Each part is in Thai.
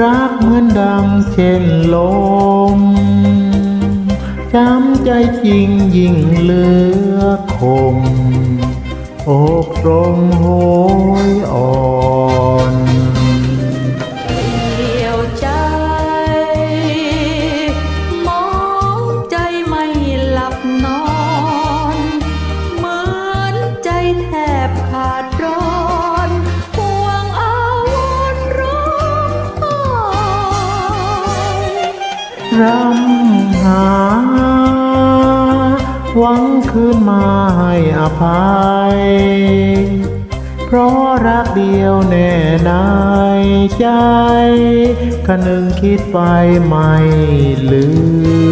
รักเหมือนดังเช่นลมช้ำใจจริงยิ่งเลือคมอกตรงโหยอ่อน รำหา หวังคืนมาให้อภัย เพราะรักเดียวแน่นายใจคนึงคิดไปไม่ลืม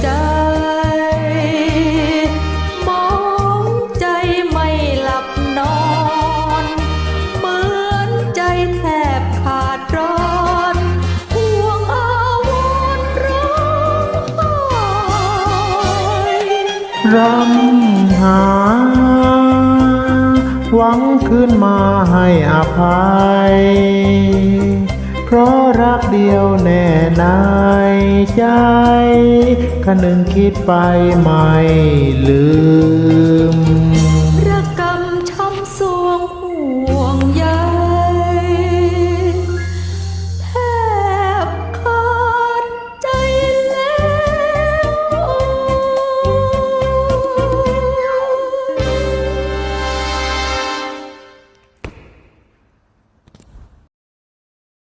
ใจมองใจไม่หลับนอน เหมือนใจแทบขาดร้อนห่วงอาวรณ์ร้องไห้รำหา หวังคืนมาให้อภัย เพราะรักเดียวแน่ใน ใจคนึงคิดไปไม่ลืมระกำช้ำสวงหัว